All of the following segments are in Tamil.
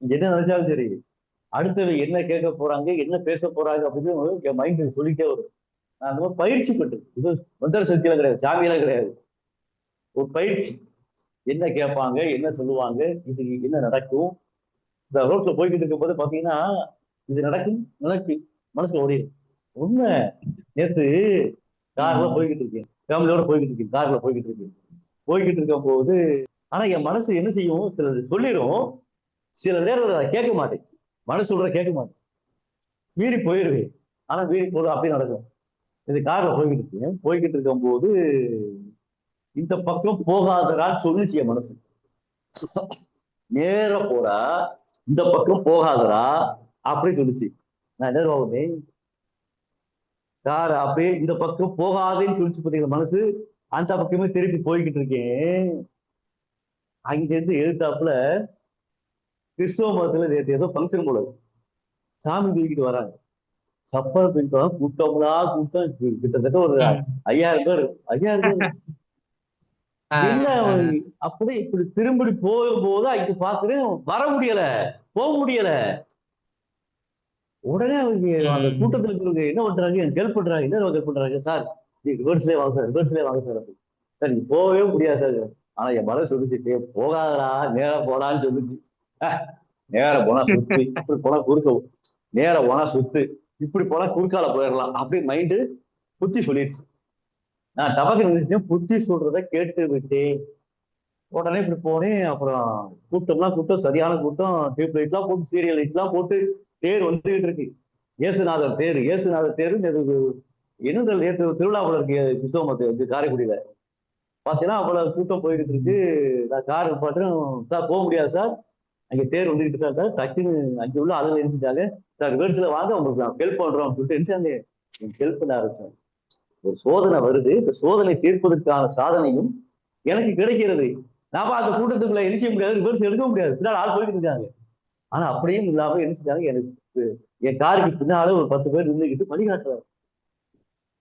என்ன நினைச்சாலும் சரி அடுத்தது என்ன கேட்க போறாங்க என்ன பேச போறாங்க அப்படின்னு என் மைண்ட் சொல்லிட்டே வரும். நான் அந்த மாதிரி பயிற்சி பெற்று இது மந்திர சக்தியில கிடையாது சாமியில கிடையாது. ஒரு பயிற்சி. என்ன கேட்பாங்க என்ன சொல்லுவாங்க இது என்ன நடக்கும்? இந்த ரோட்ல போய்கிட்டு இருக்கும் போது பாத்தீங்கன்னா இது நடக்கும் நடக்கும் மனசுல ஓடிடும் உண்மை. நேத்து கார்ல போய்கிட்டு இருக்கேன். ஃபேமிலியோட போய்கிட்டு இருக்கேன். கார்ல போய்கிட்டு இருக்கேன். போய்கிட்டு இருக்கும் போது ஆனா என் மனசு என்ன செய்யும்? சில சொல்லிடும் சில நேரத்தில் அதை கேட்க மாட்டேன். மனசு சொல்ற கேட்க மாட்டேன். மீறி போயிடுவேன். ஆனா மீறி போதும் அப்படியே நடக்கும். இது கார்ல போய்கிட்டு இருக்கேன். போய்கிட்டு இருக்கும் போது இந்த பக்கம் போகாதரான்னு சொல்லுச்சு என் மனசு. நேர போறா இந்த பக்கம் போகாதடா. அப்படின்னு சொல்லுச்சு. நான் என்ன பண்ணேன் கார் அப்படியே இந்த பக்கம் போகாதேன்னு சொல்லிச்சு பார்த்தீங்க மனசு? அந்த பக்கமே திருப்பி போய்கிட்டு இருக்கேன். அங்க இருந்து எழுத்தாப்புல கிறிஸ்தவ மதத்துல நேற்று ஏதோ ஃபங்க்ஷன் போல. சாமி தூக்கிட்டு வராங்க. சப்பல் பிடித்தம் கூட்டம்லா கூட்டம் கி- கிட்டத்தட்ட ஒரு ஐயாயிரம் பேர் ஐயாயிரம் பேர் அப்படியே இப்படி திரும்பி போகும்போது அங்க பாக்குறேன் வர முடியல. போக முடியல. உடனே அவங்க அந்த. கூட்டத்துல இருக்கிறவங்க என்ன பண்றாங்க? எனக்கு ஹெல்ப் பண்றாங்க. என்ன ஹெல்ப் பண்றாங்க? சார் ரிவர்ஸ்லேயே வாங்க சார் ரிவர்ஸ்லேயே வாங்க சார். சார் நீங்க போகவே முடியாது சார் ஆனா என் மனசு சொல்லுச்சு "டேய், போகாதடா நேரா போடான்னு சொல்லுச்சு. நேர போனா சுத்து இப்படி போனா குறுக்க நேர போனா சுத்து இப்படி போனா குறுக்கால போயிடலாம் அப்படி மைண்டு புத்தி சொல்லிடுச்சு. நான் டபக்கு நினைச்சேன் புத்தி சொல்றத கேட்டு விட்டேன். உடனே இப்படி போனேன் அப்புறம் கூட்டம்லாம் கூட்டம் சரியான கூட்டம் டியூப் லைட்லாம் போட்டு சீரியல் லைட்லாம் போட்டு தேர் வந்துகிட்டு இருக்கு. இயேசுநாதர் தேர் இயேசுநாதர் தேர் என்ன நேற்று திருவிழாவில் இருக்கு கிறிஸ்தவ இது காரைக்குடியில. பார்த்தீங்கன்னா அவ்வளவு கூட்டம் போய்கிட்டு இருக்கு. நான் கார் பாட்டுறேன் சார் போக முடியாது சார். அங்கே தேர் வந்துக்கிட்டு சார். சார் டக்குன்னு அங்கே உள்ள அதில் இருந்துட்டாங்க சார் ரிவர்ஸில் வாங்க உங்களுக்கு நான் ஹெல்ப் பண்றோம் சொல்லிட்டு எழுந்தாங்க ஹெல்ப் பண்ண ஆரம்பிச்சேன் ஒரு சோதனை வருது. இந்த சோதனை தீர்ப்பதற்கான சாதனையும் எனக்கு கிடைக்கிறது. நான் அந்த கூட்டத்துக்குள்ள என்ன செய்ய முடியாது? ரிவர்ஸ் எடுக்க முடியாது. பின்னால் ஆள் போயிட்டு இருக்காங்க. ஆனா அப்படியும் இல்லாம என்ன செஞ்சாங்க? எனக்கு என் காருக்கு பின்னால ஒரு பத்து பேர் நின்றுக்கிட்டு வழிகாட்டுறாரு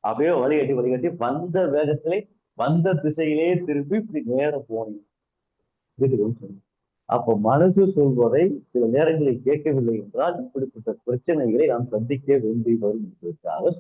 அப்படியே வழிகாட்டி வழிகாட்டி வந்த வேகத்திலே வந்த திசையிலே திருப்பி இப்படி நேரம் போனேன். வீட்டுக்கு வந்து சொன்னேன். அப்போ மனசு சொல்வதை சில நேரங்களில் கேட்கவில்லை என்றால் இப்படிப்பட்ட பிரச்சனைகளை நாம் சந்திக்க வேண்டி வரும் என்பதற்காக